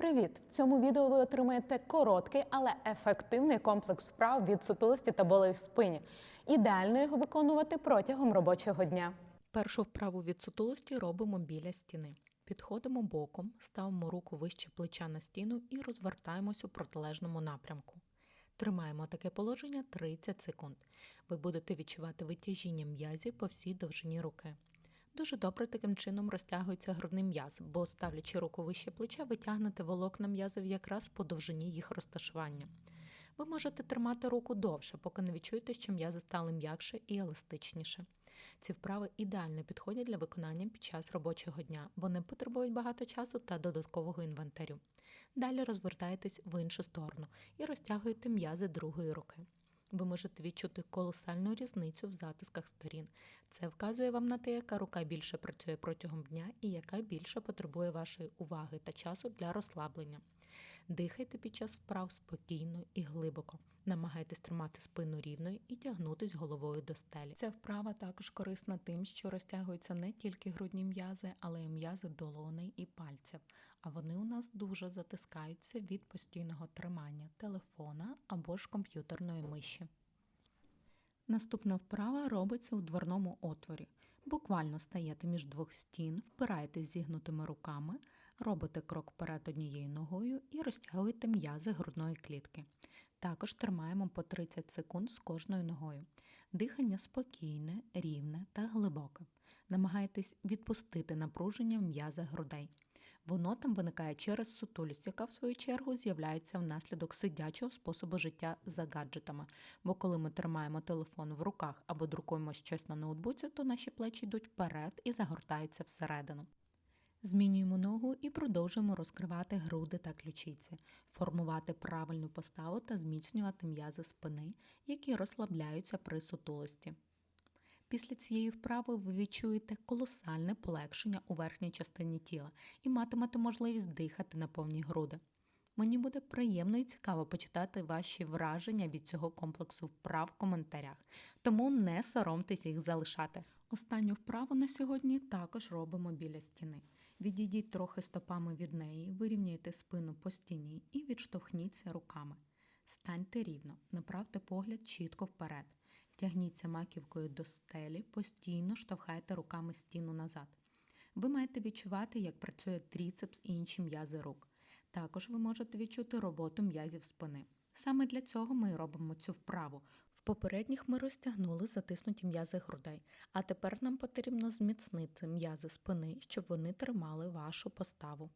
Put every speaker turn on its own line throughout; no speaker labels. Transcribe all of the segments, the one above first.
Привіт! В цьому відео ви отримаєте короткий, але ефективний комплекс вправ від сутулості та болей в спині. Ідеально його виконувати протягом робочого дня.
Першу вправу від сутулості робимо біля стіни. Підходимо боком, ставимо руку вище плеча на стіну і розвертаємось у протилежному напрямку. Тримаємо таке положення 30 секунд. Ви будете відчувати витяжіння м'язів по всій довжині руки. Дуже добре таким чином розтягується грудний м'яз, бо ставлячи руку вище плеча, ви волокна м'язів якраз по довжині їх розташування. Ви можете тримати руку довше, поки не відчуєте, що м'язи стали м'якше і еластичніше. Ці вправи ідеально підходять для виконання під час робочого дня, бо не потребують багато часу та додаткового інвентарю. Далі розвертаєтесь в іншу сторону і розтягуєте м'язи другої руки. Ви можете відчути колосальну різницю в затисках сторін. Це вказує вам на те, яка рука більше працює протягом дня і яка більше потребує вашої уваги та часу для розслаблення. Дихайте під час вправ спокійно і глибоко. Намагайтесь тримати спину рівною і тягнутись головою до стелі. Ця вправа також корисна тим, що розтягуються не тільки грудні м'язи, але й м'язи долоней і пальців. А вони у нас дуже затискаються від постійного тримання телефона або ж комп'ютерної миші. Наступна вправа робиться у дверному отворі. Буквально стаєте між двох стін, впираєтесь зігнутими руками, робите крок вперед однією ногою і розтягуєте м'язи грудної клітки. Також тримаємо по 30 секунд з кожною ногою. Дихання спокійне, рівне та глибоке. Намагайтесь відпустити напруження в м'язах грудей. Воно там виникає через сутулість, яка в свою чергу з'являється внаслідок сидячого способу життя за гаджетами. Бо коли ми тримаємо телефон в руках або друкуємо щось на ноутбуці, то наші плечі йдуть вперед і загортаються всередину. Змінюємо ногу і продовжуємо розкривати груди та ключиці, формувати правильну поставу та зміцнювати м'язи спини, які розслабляються при сутулості. Після цієї вправи ви відчуєте колосальне полегшення у верхній частині тіла і матимете можливість дихати на повні груди. Мені буде приємно і цікаво почитати ваші враження від цього комплексу вправ в коментарях, тому не соромтесь їх залишати. Останню вправу на сьогодні також робимо біля стіни. Відійдіть трохи стопами від неї, вирівняйте спину по стіні і відштовхніться руками. Станьте рівно, направте погляд чітко вперед. Тягніться маківкою до стелі, постійно штовхайте руками стіну назад. Ви маєте відчувати, як працює тріцепс і інші м'язи рук. Також ви можете відчути роботу м'язів спини. Саме для цього ми робимо цю вправу. Попередніх ми розтягнули затиснуті м'язи грудей, а тепер нам потрібно зміцнити м'язи спини, щоб вони тримали вашу поставу.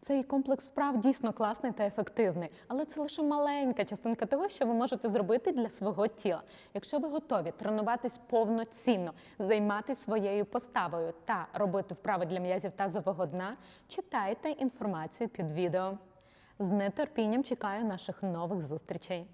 Цей комплекс вправ дійсно класний та ефективний, але це лише маленька частинка того, що ви можете зробити для свого тіла. Якщо ви готові тренуватись повноцінно, займатися своєю поставою та робити вправи для м'язів тазового дна, читайте інформацію під відео. З нетерпінням чекаю наших нових зустрічей.